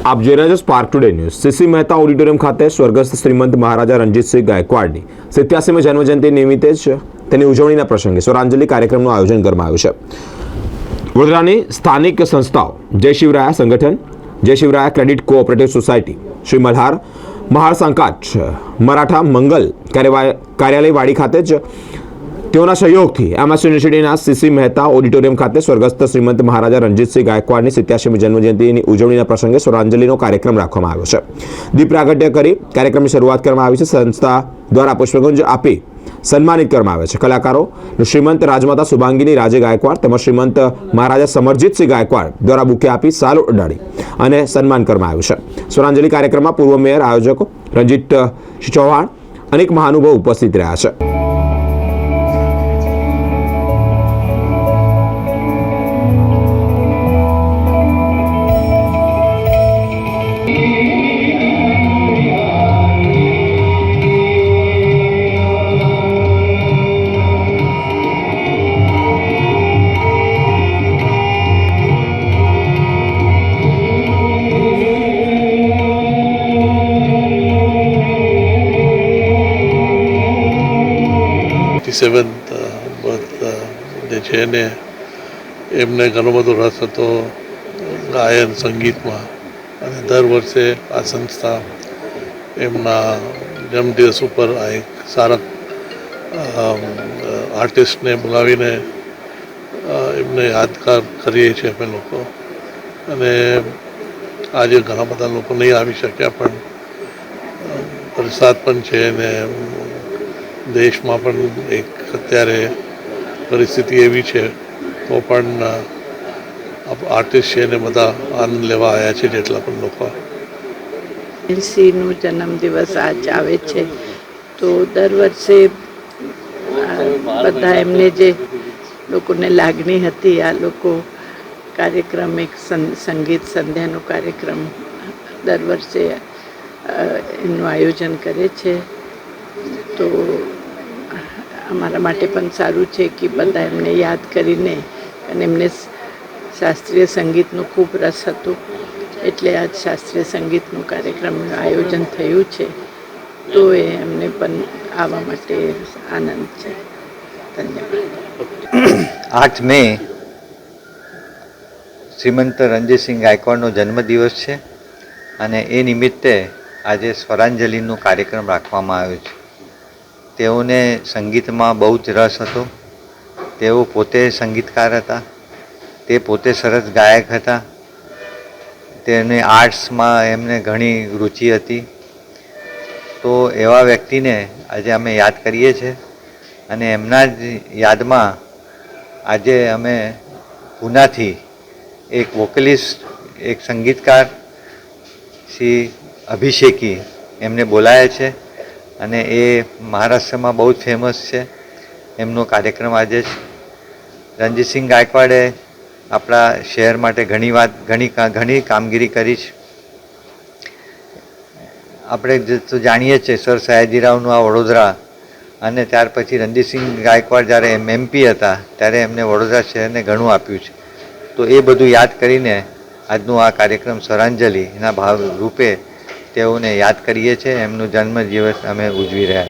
આપ જોઈ રહ્યા છો spark today news CC Mehta auditorium ખાતે સ્વર્ગસ્થ શ્રીમંત મહારાજા રણજીતસિંહ ગાયકવાડની સિત્યાસીમી જન્મજયંતિ નિમિત્તે જ તેની ઉજવણીના પ્રસંગે સ્વરાંજલિ કાર્યક્રમનું આયોજન કરવામાં આવ્યું છે. વડોદરાની સ્થાનિક સંસ્થાઓ Jai Shivaraya Sangathan, Jai Shivaraya credit cooperative society Shri Malhar Mahar સંકાચ Maratha Mangal Karyalay Wadi ખાતે જ તેઓના સહયોગથી એમએસ યુનિવર્સિટીના સીસી મહેતા ઓડિટોરિયમ ખાતે સ્વર્ગસ્થ શ્રીમંત મહારાજા રણજીતસિંહ ગાયકવાડની સિત્યાસીમી જન્મજયંતિની ઉજવણીના પ્રસંગે સ્વરાંજલિનો કાર્યક્રમ રાખવામાં આવ્યો છે. દીપ પ્રાગટ્ય કરી કાર્યક્રમની શરૂઆત કરવામાં આવી છે. સંસ્થા દ્વારા પુષ્પગુંજ આપી સન્માનિત કરવામાં આવે છે. કલાકારો શ્રીમંત રાજમાતા શુભાંગીની રાજે ગાયકવાડ તેમજ શ્રીમંત મહારાજા સમરજીતસિંહ ગાયકવાડ દ્વારા બુકે આપી સાલ ઉડાડી અને સન્માન કરવામાં આવ્યું છે. સ્વરાંજલિ કાર્યક્રમમાં પૂર્વ મેયર, આયોજકો રંજીત ચૌહાણ અનેક મહાનુભાવ ઉપસ્થિત રહ્યા છે. ફિફ્ટી સેવન્થ જે છે ને, એમને ઘણો બધો રસ હતો, ગાયન, સંગીતમાં. અને દર વર્ષે આ સંસ્થા એમના જન્મદિવસ ઉપર આ એક સારા આર્ટિસ્ટને બોલાવીને એમને યાદગાર કરીએ છીએ અમે લોકો. અને આજે ઘણા બધા લોકો નહીં આવી શક્યા પણ વરસાદ પણ છે ને દેશમાં પણ એક અત્યારે પરિસ્થિતિ એવી છે, તો પણ આર્ટિસ્ટ છે ને બધા આનંદ લેવા આવ્યા છે જેટલા પણ લોકો. એલસીનો જન્મદિવસ આજ આવે છે, તો દર વર્ષે બધા એમને જે લોકોને લાગણી હતી, આ લોકો કાર્યક્રમ એક સંગીત સંધ્યાનો કાર્યક્રમ દર વર્ષે એનું આયોજન કરે છે. તો અમારા માટે પણ સારું છે કે બધા એમને યાદ કરીને અને એમને શાસ્ત્રીય સંગીતનું ખૂબ રસ હતું. એટલે આજ શાસ્ત્રીય સંગીતનું કાર્યક્રમનું આયોજન થયું છે. તો એ એમને પણ આવવા માટે આનંદ છે. ધન્યવાદ. આઠ મે શ્રીમંત રણજીતસિંહ ગાયકવાડનો જન્મદિવસ છે અને એ નિમિત્તે આજે સ્વરાંજલિનો કાર્યક્રમ રાખવામાં આવ્યો છે. તેઓને સંગીતમાં બહુ જ રસ હતો. તેઓ પોતે સંગીતકાર હતા. તે પોતે સરસ ગાયક હતા. તેને આર્ટ્સમાં એમને ઘણી રુચિ હતી. તો એવા વ્યક્તિને આજે અમે યાદ કરીએ છીએ અને એમના જ યાદમાં આજે અમે પૂનાથી એક વોકલિસ્ટ એક સંગીતકાર શ્રી અભિષેકી એમને બોલાયા છે. અને એ મહારાષ્ટ્રમાં બહુ જ ફેમસ છે. એમનો કાર્યક્રમ આજે રણજીતસિંહ ગાયકવાડે આપણા શહેર માટે ઘણી વાત, ઘણી ઘણી કામગીરી કરી છે. આપણે તો જાણીએ છીએ સર સયાજીરાવનું આ વડોદરા અને ત્યાર પછી રણજીતસિંહ ગાયકવાડ જ્યારે એમ એમપી હતા ત્યારે એમને વડોદરા શહેરને ઘણું આપ્યું છે. તો એ બધું યાદ કરીને આજનું આ કાર્યક્રમ સરાંજલિ એના ભાવ રૂપે તેઓને યાદ કરીએ છીએ એમનો જન્મદિવસ અમે ઉજવી રહ્યા